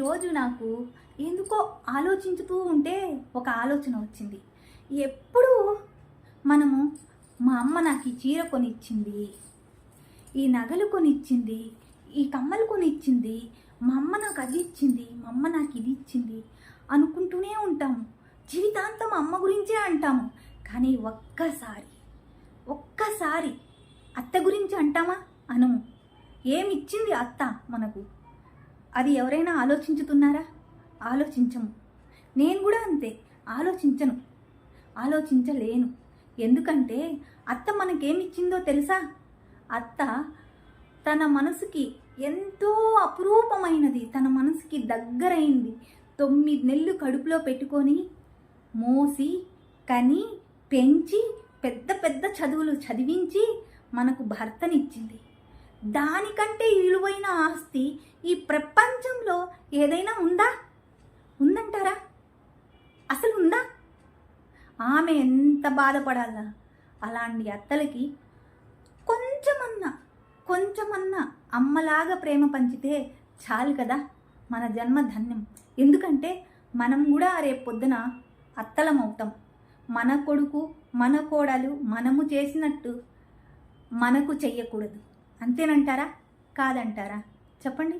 రోజు నాకు ఎందుకో ఆలోచించుతూ ఉంటే ఒక ఆలోచన వచ్చింది. ఎప్పుడు మనము మా అమ్మ నాకు ఈ చీర కొనిచ్చింది ఈ నగలు కొనిచ్చింది ఈ కమ్మలు కొనిచ్చింది మా అమ్మ నాకు అది ఇచ్చింది మా అమ్మ నాకు ఇది ఇచ్చింది అనుకుంటూనే ఉంటాము జీవితాంతం అమ్మ గురించే అంటాము. కానీ ఒక్కసారి ఒక్కసారి అత్త గురించి అంటామా? అనము. ఏమిచ్చింది అత్త మనకు? అది ఎవరైనా ఆలోచించుతున్నారా? ఆలోచించము. నేను కూడా అంతే ఆలోచించను. ఆలోచించలేను. ఎందుకంటే అత్త మనకేమిచ్చిందో తెలుసా? అత్త తన మనసుకి ఎంతో అపురూపమైనది. తన మనసుకి దగ్గరైంది. తొమ్మిది నెలలు కడుపులో పెట్టుకొని మోసి కని పెంచి పెద్ద పెద్ద చదువులు చదివించి మనకు భర్తనిచ్చింది. దానికంటే విలువైన ఆస్తి ఈ ప్రపంచంలో ఏదైనా ఉందా? ఉందంటారా? అసలు ఉందా? ఆమె ఎంత బాధపడాలా అలాంటి అత్తలకి కొంచెమన్నా కొంచెమన్నా అమ్మలాగా ప్రేమ పంచితే చాలు కదా మన జన్మ ధన్యం. ఎందుకంటే మనం కూడా రేపు పొద్దున అత్తలం అవుతాం. మన కొడుకు మన కోడలు మనము చేసినట్టు మనకు చెయ్యకూడదు. అంతేనంటారా? కాదంటారా? చెప్పండి.